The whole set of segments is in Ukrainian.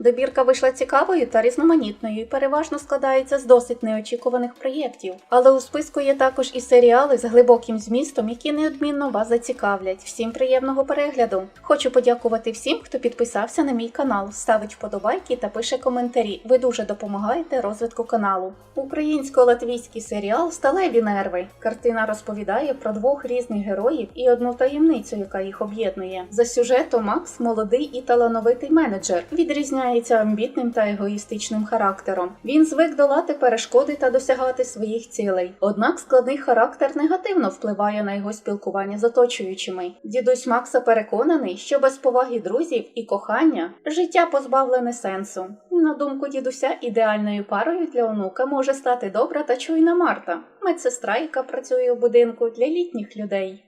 Добірка вийшла цікавою та різноманітною і переважно складається з досить неочікуваних проєктів. Але у списку є також і серіали з глибоким змістом, які неодмінно вас зацікавлять. Всім приємного перегляду! Хочу подякувати всім, хто підписався на мій канал, ставить вподобайки та пише коментарі. Ви дуже допомагаєте розвитку каналу. Українсько-латвійський серіал Сталеві нерви. Картина розповідає про двох різних героїв і одну таємницю, яка їх об'єднує. За сюжетом Макс молодий і талановитий менеджер, відрізняється амбітним та егоїстичним характером. Він звик долати перешкоди та досягати своїх цілей. Однак складний характер негативно впливає на його спілкування з оточуючими. Дідусь Макса переконаний, що без поваги друзів і кохання життя позбавлене сенсу. На думку дідуся, ідеальною парою для онука може стати добра та чуйна Марта, медсестра, яка працює у будинку для літніх людей.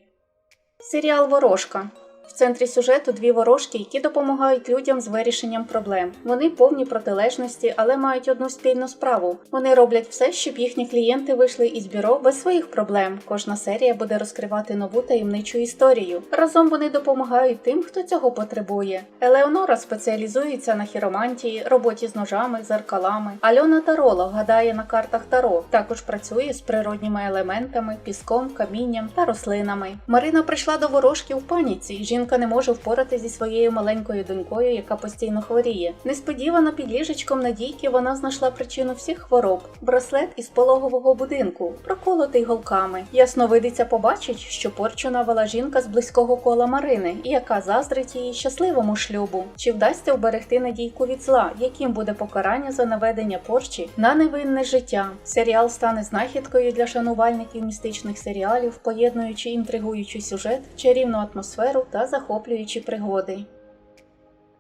Серіал Ворожка. В центрі сюжету дві ворожки, які допомагають людям з вирішенням проблем. Вони повні протилежності, але мають одну спільну справу. Вони роблять все, щоб їхні клієнти вийшли із бюро без своїх проблем. Кожна серія буде розкривати нову таємничу історію. Разом вони допомагають тим, хто цього потребує. Елеонора спеціалізується на хіромантії, роботі з ножами, зеркалами. Альона Таролог гадає на картах Таро. Також працює з природніми елементами, піском, камінням та рослинами. Марина прийшла до ворожки в паніці. Жінка не може впоратися зі своєю маленькою донькою, яка постійно хворіє. Несподівано під ліжечком Надійки вона знайшла причину всіх хвороб браслет із пологового будинку, проколотий голками. Ясновидиця побачить, що порчу навела жінка з близького кола Марини, яка заздрить її щасливому шлюбу. Чи вдасться вберегти Надійку від зла, яким буде покарання за наведення порчі на невинне життя? Серіал стане знахідкою для шанувальників містичних серіалів, поєднуючи інтригуючий сюжет, чарівну атмосферу та захоплюючі пригоди.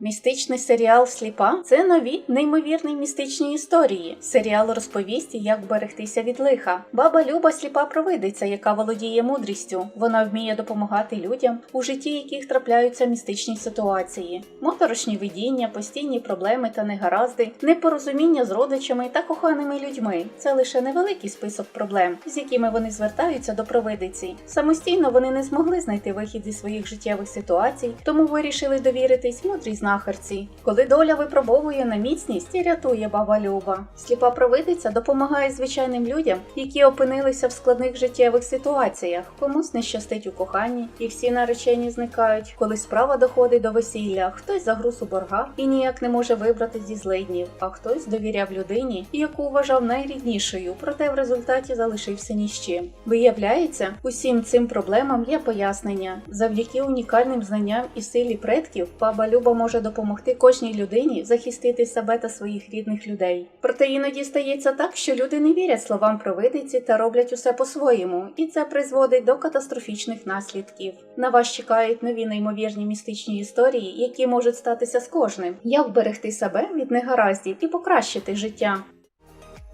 Містичний серіал Сліпа це нові неймовірні містичні історії. Серіал розповість, як берегтися від лиха. Баба Люба сліпа провидиця, яка володіє мудрістю. Вона вміє допомагати людям, у житті яких трапляються містичні ситуації, моторошні видіння, постійні проблеми та негаразди, непорозуміння з родичами та коханими людьми. Це лише невеликий список проблем, з якими вони звертаються до провидиці. Самостійно вони не змогли знайти вихід зі своїх життєвих ситуацій, тому вирішили довіритись мудрій знахарці. Коли доля випробовує на міцність і рятує баба Люба. Сліпа провидиця допомагає звичайним людям, які опинилися в складних життєвих ситуаціях. Комусь не щастить у коханні, і всі наречені зникають. Коли справа доходить до весілля, хтось загруз у боргах і ніяк не може вибрати зі злиднів, а хтось довіряв людині, яку вважав найріднішою, проте в результаті залишився ні з чим. Виявляється, усім цим проблемам є пояснення. Завдяки унікальним знанням і силі предків, баба Люба може допомогти кожній людині захистити себе та своїх рідних людей. Проте іноді стається так, що люди не вірять словам провидиці та роблять усе по-своєму, і це призводить до катастрофічних наслідків. На вас чекають нові неймовірні містичні історії, які можуть статися з кожним. Як вберегти себе від негараздів і покращити життя.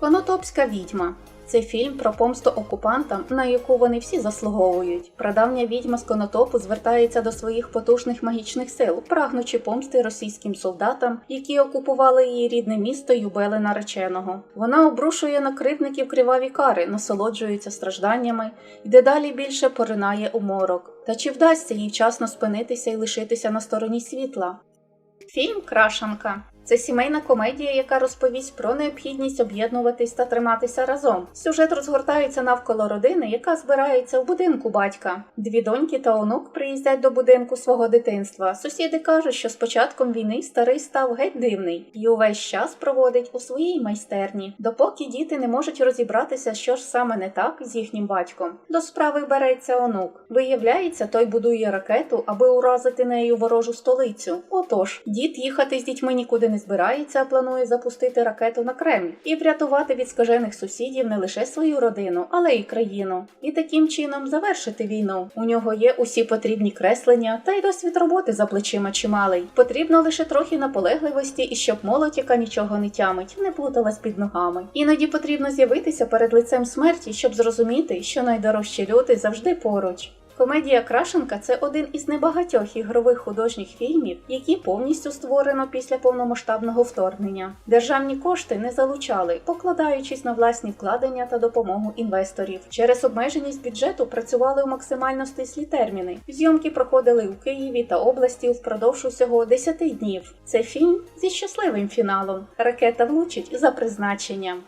Конотопська відьма. Це фільм про помсту окупантам, на яку вони всі заслуговують. Прадавня відьма з конотопу звертається до своїх потужних магічних сил, прагнучи помсти російським солдатам, які окупували її рідне місто й убили нареченого. Вона обрушує на кривдників криваві кари, насолоджується стражданнями і дедалі більше поринає у морок. Та чи вдасться їй вчасно спинитися і лишитися на стороні світла? Фільм Крашанка. Це сімейна комедія, яка розповість про необхідність об'єднуватись та триматися разом. Сюжет розгортається навколо родини, яка збирається в будинку батька. Дві доньки та онук приїздять до будинку свого дитинства. Сусіди кажуть, що з початком війни старий став геть дивний і увесь час проводить у своїй майстерні, допоки діти не можуть розібратися, що ж саме не так з їхнім батьком. До справи береться онук. Виявляється, той будує ракету, аби уразити нею ворожу столицю. Отож, дід їхати з дітьми нікуди збирається, а планує запустити ракету на Кремль і врятувати від скажених сусідів не лише свою родину, але й країну. І таким чином завершити війну. У нього є усі потрібні креслення, та й досвід роботи за плечима чималий. Потрібно лише трохи наполегливості, і щоб молодь, яка нічого не тямить, не плуталась під ногами. Іноді потрібно з'явитися перед лицем смерті, щоб зрозуміти, що найдорожчі люди завжди поруч. Комедія Крашенка це один із небагатьох ігрових художніх фільмів, які повністю створено після повномасштабного вторгнення. Державні кошти не залучали, покладаючись на власні вкладення та допомогу інвесторів. Через обмеженість бюджету працювали у максимально стислі терміни. Зйомки проходили у Києві та області впродовж усього 10 днів. Це фільм зі щасливим фіналом. Ракета влучить за призначенням.